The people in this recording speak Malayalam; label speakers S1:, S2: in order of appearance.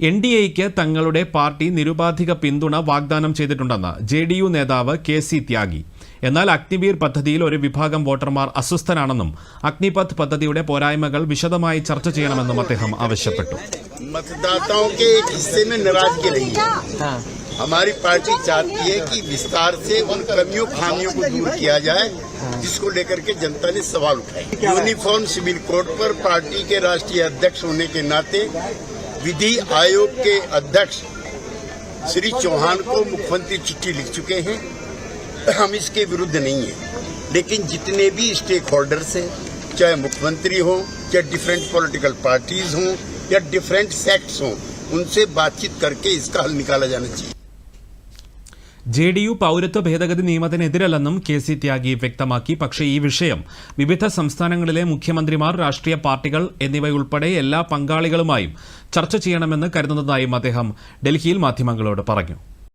S1: എൻ ഡി എക്ക് തങ്ങളുടെ പാർട്ടി നിരുപാധിക പിന്തുണ വാഗ്ദാനം ചെയ്തിട്ടുണ്ടെന്ന് ജെ ഡി യു നേതാവ് കെ സി ത്യാഗി എന്നാൽ അഗ്നിവീർ പദ്ധതിയിൽ ഒരു വിഭാഗം വോട്ടർമാർ അസ്വസ്ഥരാണെന്നും അഗ്നിപഥ് പദ്ധതിയുടെ പോരായ്മകൾ വിശദമായി ചർച്ച ചെയ്യണമെന്നും അദ്ദേഹം ആവശ്യപ്പെട്ടു
S2: मतदाताओं के एक हिस्से में नाराजगी रही है हमारी पार्टी चाहती है कि विस्तार से उन कमियों खामियों को दूर किया जाए जिसको लेकर के जनता ने सवाल उठाए यूनिफॉर्म सिविल कोड पर पार्टी के राष्ट्रीय अध्यक्ष होने के नाते विधि आयोग के अध्यक्ष श्री चौहान को मुख्यमंत्री चिट्ठी लिख चुके हैं। हम इसके विरुद्ध नहीं है। लेकिन जितने भी स्टेक होल्डर्स हैं, चाहे मुख्यमंत्री हो, चाहे डिफरेंट पॉलिटिकल पार्टीज़ हों, या डिफरेंट सेक्ट्स हों, उनसे बातचीत करके इसका हल निकाला जाना चाहिए।
S1: ജെ ഡി യു പൗരത്വ ഭേദഗതി നിയമത്തിനെതിരല്ലെന്നും കെ സി ത്യാഗി വ്യക്തമാക്കി. പക്ഷേ ഈ വിഷയം വിവിധ സംസ്ഥാനങ്ങളിലെ മുഖ്യമന്ത്രിമാർ രാഷ്ട്രീയ പാർട്ടികൾ എന്നിവയുൾപ്പെടെ എല്ലാ പങ്കാളികളുമായും ചർച്ച ചെയ്യണമെന്ന് കരുതുന്നതായും അദ്ദേഹം ഡൽഹിയിൽ മാധ്യമങ്ങളോട് പറഞ്ഞു.